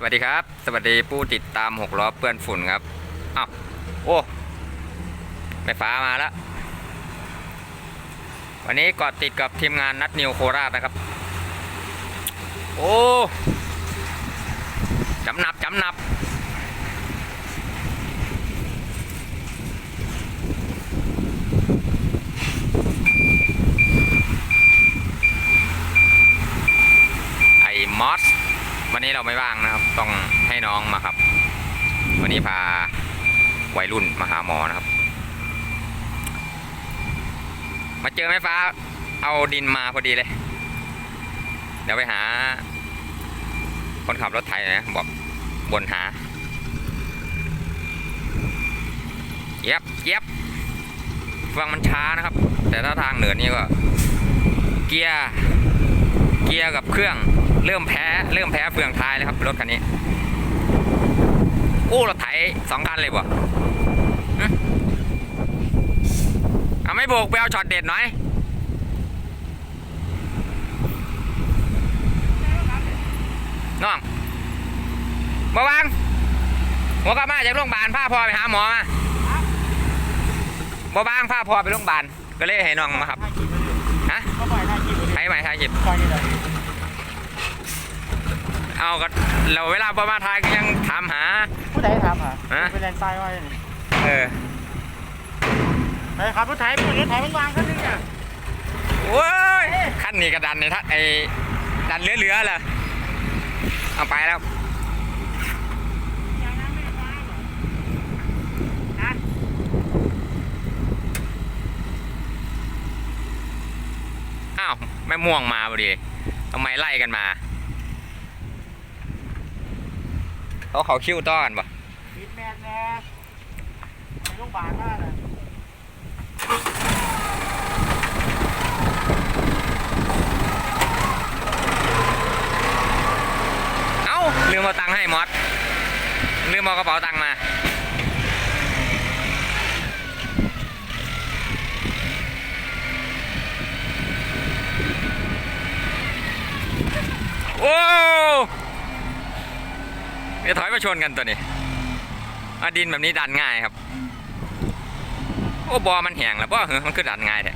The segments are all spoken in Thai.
สวัสดีครับ สวัสดีผู้ติดตามหกล้อเปื้อนฝุ่นครับอ้าวโอ้ไฟฟ้ามาแล้ว วันนี้เกาะติดกับทีมงานนัดนิวโคราชนะครับ โอ้จำหนับจำหนับ ไอ้มอส วันนี้เราไม่ว่างนะครับ ต้องให้น้องมาครับ วันนี้พาวัยรุ่นมาหาหมอนะครับ มาเจอแม่ฟ้า เอาดินมาพอดีเลย เดี๋ยวไปหา คนขับรถไถหน่อยนะบอกบนหาเย็บเย็บฟังมันช้านะครับ แต่ถ้าทางเหนือนี่ก็ เกียร์ เกียร์กับเครื่อง เริ่มแพ้เริ่มแพ้เฟืองท้ายแล้วครับรถคันนี้อู้รถไถสองคันเลยบ่หึเอาไม่โบกไปเอาช็อตเด็ดหน่อยน้องมาวางหัวกลับมาจากโรงพยาบาลพาพ่อไปหาหมอมาบ่บางพาพ่อไปโรงพยาบาลก็เลยให้น้องมาครับฮะก็ปล่อยหน้าที่ไปใช้ไหมใช้หยิบปล่อยนี่ เลยเอาก็เราเวลาประมาณทายก็ยังถามหา ผู้ใดทำอะฮะไปแลนด์ซ้ายไว้นี่เออไปครับรถไถรถไถมันวางคันนึงอะโว้ยขั้นนี้ก็ดันในทัดไอ้ดันเหลือๆเลยเอาไปแล้วอย่างนั้นไม่ได้ซ้ายเหรอฮะอ้าวแม่ม่วงมาพอดี ทำไมไล่กันมาเขาเขาคิ้วต้อนปะปิดแมนแน่ไปโรงพยาบาลมาน่ะเอ้าลืมเอาตังค์ให้มอสลืมเอากระเป๋าตังค์มา โอ้เดี๋ยวถอยมาชนกันตัวนี้อะดินแบบนี้ดันง่ายครับ โอ้บอมันแห้งแล้วบอเหรอมันคือดันง่ายแท้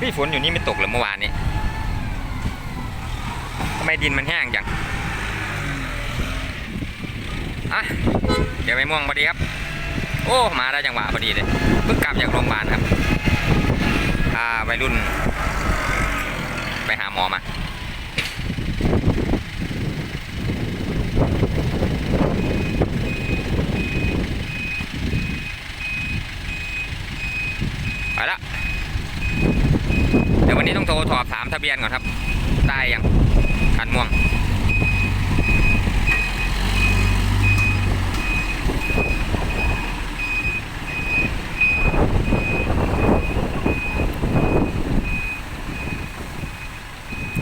พี่ฝนอยู่นี่ไม่ตกเลยเมื่อวานนี้ทำไมดินมันแห้งจัง อะ เดี๋ยวไปม่วงพอดีครับ โอ้ มาได้จังหวะพอดีเลยเพิ่งกลับจากโรงพยาบาลครับพาวัยรุ่น ไปหาหมอมาไปละเดี๋ยววันนี้ต้องโทรสอบถามทะเบียนก่อนครับ ได้ยังคันม่วง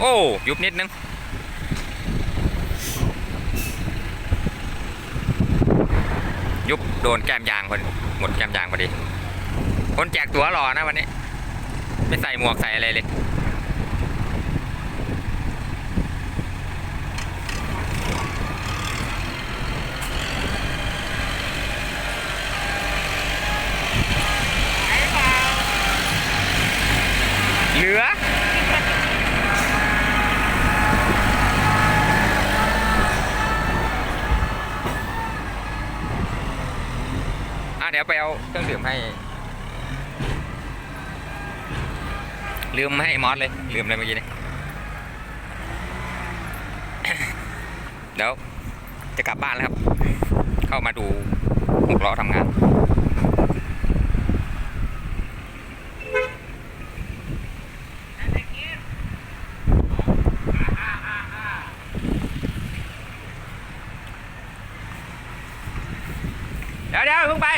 อ้ยุบนิดนึงยุบโดนแก้มยางคนหมดแก้มยางพอดี คนแจกตั๋วรอนะวันนี้ ไม่ใส่หมวกใส่อะไรเลย ไหนเปล่า เหลือ อะ เดี๋ยวไปเอาเครื่องดื่มให้ ลืมให้มอสเลย ลืมอะไรเมื่อกี้นี่เดี๋ยวจะกลับบ้านแล้วครับ เข้ามาดูหกล้อทำงานเดี๋ยวเดี๋ยวเพิ่งไป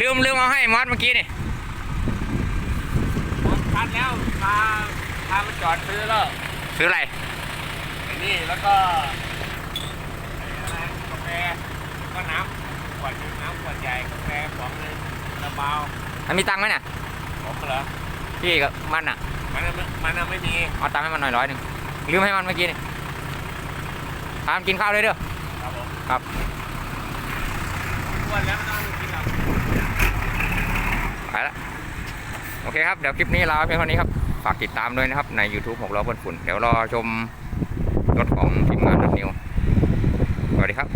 ลืมลืมเอาให้มอสเมื่อกี้นี่พัดแล้วพาพามาจอดซื้อแล้วซื้ออะไรไอ้นี่แล้วก็กาแฟก็น้ำขวดน้ำขวดใหญ่กาแฟสองเลยระเบามันมีตังไหมน่ะองเหรอพี่กับมันอะ มันน่มันไม่มีเอาตังให้มันหน่อยร้อยหนึ่งลืมให้มันเมื่อกี้นี่ตามกินข้าวเลยเด้อครับผมครับ อ้นแล้วม่ต้กินหรอก ไปละโอเคครับ เดี๋ยวคลิปนี้ลาไว้เพียงเท่านี้ครับฝากติดตามด้วยนะครับใน YouTube 6ล้อเพื่อนฝุ่น เดี๋ยวรอชมรถของทีมงานรถนิวสวัสดีครับ